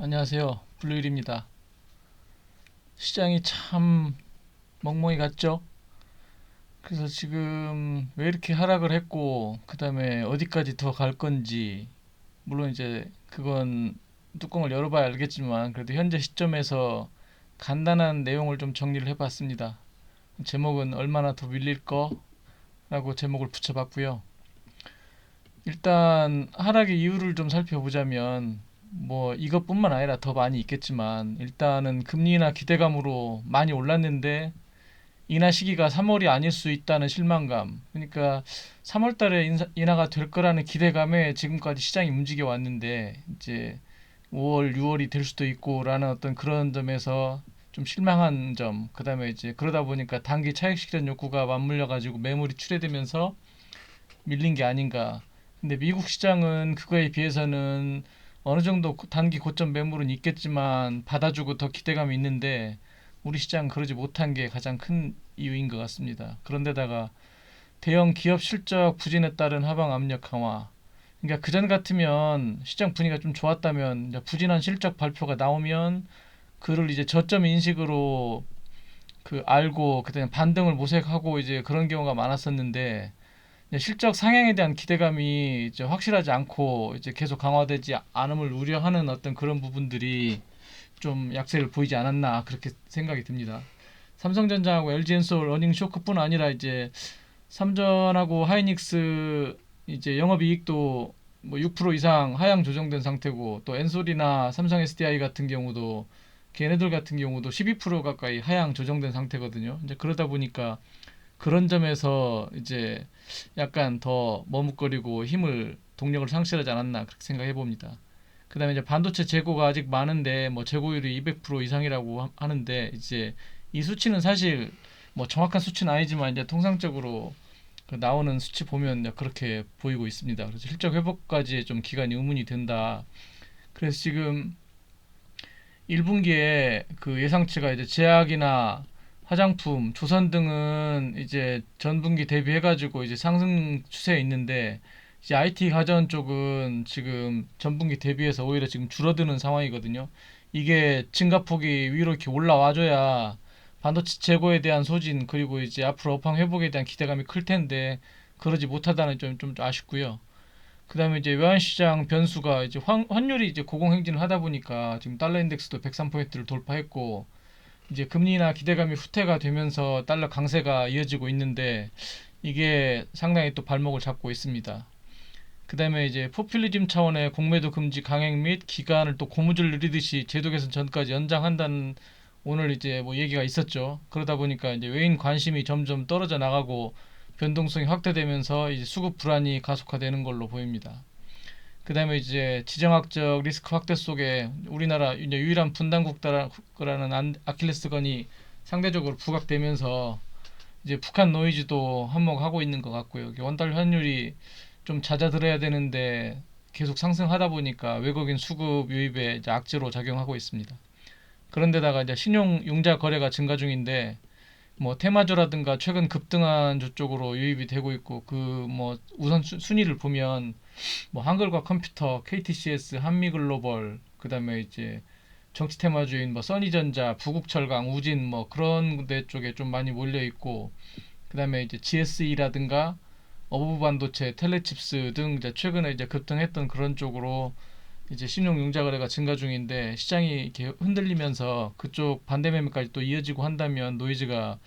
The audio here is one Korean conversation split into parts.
안녕하세요. 블루일입니다. 시장이 참 멍멍이 갔죠? 그래서 지금 왜 이렇게 하락을 했고, 그 다음에 어디까지 더 갈 건지, 물론 이제 그건 뚜껑을 열어봐야 알겠지만, 그래도 현재 시점에서 간단한 내용을 좀 정리를 해봤습니다. 제목은 얼마나 더 밀릴 거? 라고 제목을 붙여봤고요. 일단 하락의 이유를 좀 살펴보자면, 뭐 이것뿐만 아니라 더 많이 있겠지만 일단은 금리나 기대감으로 많이 올랐는데 인하 시기가 3월이 아닐 수 있다는 실망감. 그러니까 3월 달에 인사, 인하가 될 거라는 기대감에 지금까지 시장이 움직여 왔는데 이제 5월, 6월이 될 수도 있고라는 어떤 그런 점에서 좀 실망한 점. 그다음에 이제 그러다 보니까 단기 차익 실현 욕구가 맞물려 가지고 매물이 출회되면서 밀린 게 아닌가. 근데 미국 시장은 그거에 비해서는 어느 정도 단기 고점 매물은 있겠지만 받아주고 더 기대감이 있는데 우리 시장 그러지 못한 게 가장 큰 이유인 것 같습니다. 그런데다가 대형 기업 실적 부진에 따른 하방 압력 강화. 그러니까 그전 같으면 시장 분위기가 좀 좋았다면 부진한 실적 발표가 나오면 그를 이제 저점 인식으로 그 알고 그다음에 반등을 모색하고 이제 그런 경우가 많았었는데 실적 상향에 대한 기대감이 이제 확실하지 않고 이제 계속 강화되지 않음을 우려하는 어떤 그런 부분들이 좀 약세를 보이지 않았나 그렇게 생각이 듭니다. 삼성전자하고 LG엔솔 어닝 쇼크뿐 아니라 이제 삼전하고 하이닉스 이제 영업이익도 뭐 6% 이상 하향 조정된 상태고 또 엔솔이나 삼성 SDI 같은 경우도 걔네들 같은 경우도 12% 가까이 하향 조정된 상태거든요. 이제 그러다 보니까 그런 점에서 이제 약간 더 머뭇거리고 힘을 동력을 상실하지 않았나 그렇게 생각해 봅니다. 그다음에 이제 반도체 재고가 아직 많은데 뭐 재고율이 200% 이상이라고 하- 하는데 이제 이 수치는 사실 뭐 정확한 수치는 아니지만 이제 통상적으로 그 나오는 수치 보면 그렇게 보이고 있습니다. 그래서 실적 회복까지 좀 기간이 의문이 된다. 그래서 지금 1분기에 그 예상치가 이제 제약이나 화장품, 조선 등은 이제 전분기 대비해가지고 이제 상승 추세에 있는데 이제 IT 가전 쪽은 지금 전분기 대비해서 오히려 지금 줄어드는 상황이거든요. 이게 증가폭이 위로 이렇게 올라와줘야 반도체 재고에 대한 소진 그리고 이제 앞으로 업황 회복에 대한 기대감이 클 텐데 그러지 못하다는 점 좀 아쉽고요. 그다음에 이제 외환시장 변수가 이제 환, 환율이 이제 고공행진을 하다 보니까 지금 달러 인덱스도 103포인트를 돌파했고 이제 금리나 기대감이 후퇴가 되면서 달러 강세가 이어지고 있는데 이게 상당히 또 발목을 잡고 있습니다. 그 다음에 이제 포퓰리즘 차원의 공매도 금지 강행 및 기간을 또 고무줄 누리듯이 제도 개선 전까지 연장한다는 오늘 이제 뭐 얘기가 있었죠. 그러다 보니까 이제 외인 관심이 점점 떨어져 나가고 변동성이 확대되면서 이제 수급 불안이 가속화되는 걸로 보입니다. 그다음에 이제 지정학적 리스크 확대 속에 우리나라 유일한 분단 국가라는 안- 아킬레스건이 상대적으로 부각되면서 이제 북한 노이즈도 한몫하고 있는 것 같고요. 원달러 환율이 좀 잦아들어야 되는데 계속 상승하다 보니까 외국인 수급 유입에 악재로 작용하고 있습니다. 그런데다가 이제 신용 융자 거래가 증가 중인데 뭐 테마주라든가 최근 급등한 주 쪽으로 유입이 되고 있고 그 뭐 우선 수- 순위를 보면 뭐 한글과 컴퓨터, KTCS, 한미글로벌, 그다음에 이제 정치 테마주인 뭐 써니전자, 부국철강, 우진 뭐 그런 데 쪽에 좀 많이 몰려 있고 그다음에 이제 GSE라든가 어부부 반도체, 텔레칩스 등 이제 최근에 이제 급등했던 그런 쪽으로 이제 신용 융자 거래가 증가 중인데 시장이 이렇게 흔들리면서 그쪽 반대 매매까지 또 이어지고 한다면 노이즈가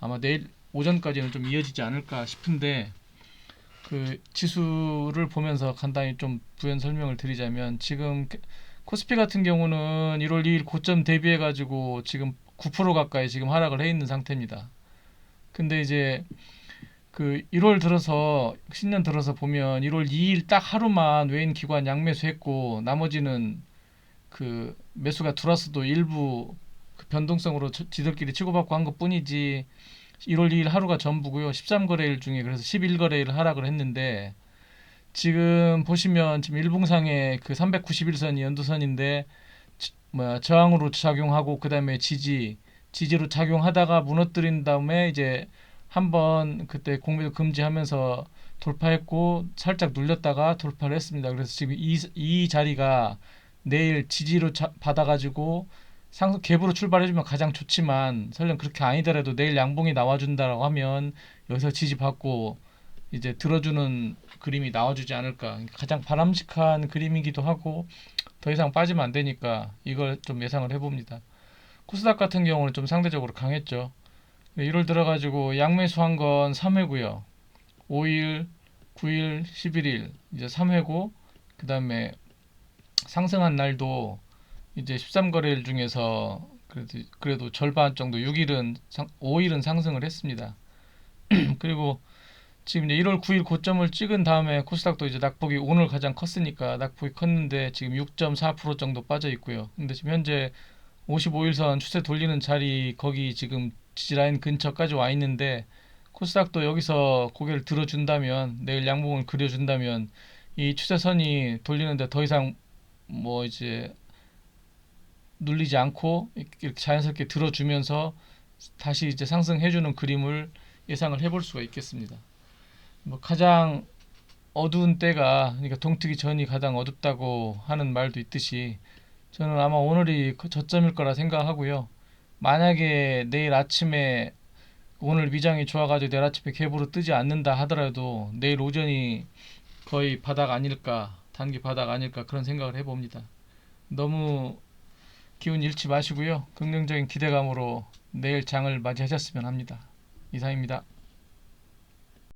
아마 내일 오전까지는 좀 이어지지 않을까 싶은데 그 지수를 보면서 간단히 좀 부연 설명을 드리자면 지금 코스피 같은 경우는 1월 2일 고점 대비해 가지고 지금 9% 가까이 지금 하락을 해 있는 상태입니다. 근데 이제 그 1월 들어서 신년 들어서 보면 1월 2일 딱 하루만 외인 기관 양매수했고 나머지는 그 매수가 들어왔어도 일부 그 변동성으로 저- 지들끼리 치고받고 한 것뿐이지 1월 2일 하루가 전부고요. 13거래일 중에 그래서 11거래일 하락을 했는데 지금 보시면 지금 일봉상에 그 391선이 연도선인데 지- 뭐야 저항으로 작용하고 그다음에 지지 지지로 작용하다가 무너뜨린 다음에 이제 한번 그때 공매도 금지하면서 돌파했고 살짝 눌렸다가 돌파를 했습니다. 그래서 지금 이, 이 자리가 내일 지지로 자- 받아가지고 상승 갭으로 출발해주면 가장 좋지만 설령 그렇게 아니더라도 내일 양봉이 나와준다라고 하면 여기서 지지 받고 이제 들어주는 그림이 나와주지 않을까 가장 바람직한 그림이기도 하고 더 이상 빠지면 안 되니까 이걸 좀 예상을 해봅니다. 코스닥 같은 경우는 좀 상대적으로 강했죠. 1월 들어가지고 양매수 한 건 3회고요. 5일, 9일, 11일 이제 3회고 그 다음에 상승한 날도 이제 13거래일 중에서 그래도, 그래도 절반 정도 6일은 상, 5일은 상승을 했습니다. 그리고 지금 이제 1월 9일 고점을 찍은 다음에 코스닥도 이제 낙폭이 오늘 가장 컸으니까 낙폭이 컸는데 지금 6.4% 정도 빠져 있고요. 근데 지금 현재 55일선 추세 돌리는 자리 거기 지금 지지라인 근처까지 와 있는데 코스닥도 여기서 고개를 들어준다면 내일 양봉을 그려준다면 이 추세선이 돌리는데 더 이상 뭐 이제 눌리지 않고 이렇게 자연스럽게 들어주면서 다시 이제 상승해주는 그림을 예상을 해볼 수가 있겠습니다. 뭐 가장 어두운 때가 그러니까 동트기 전이 가장 어둡다고 하는 말도 있듯이 저는 아마 오늘이 그 저점일 거라 생각하고요. 만약에 내일 아침에 오늘 위장이 좋아가지고 내일 아침에 갭으로 뜨지 않는다 하더라도 내일 오전이 거의 바닥 아닐까 단기 바닥 아닐까 그런 생각을 해봅니다. 너무 기운 잃지 마시고요. 긍정적인 기대감으로 내일 장을 맞이하셨으면 합니다. 이상입니다.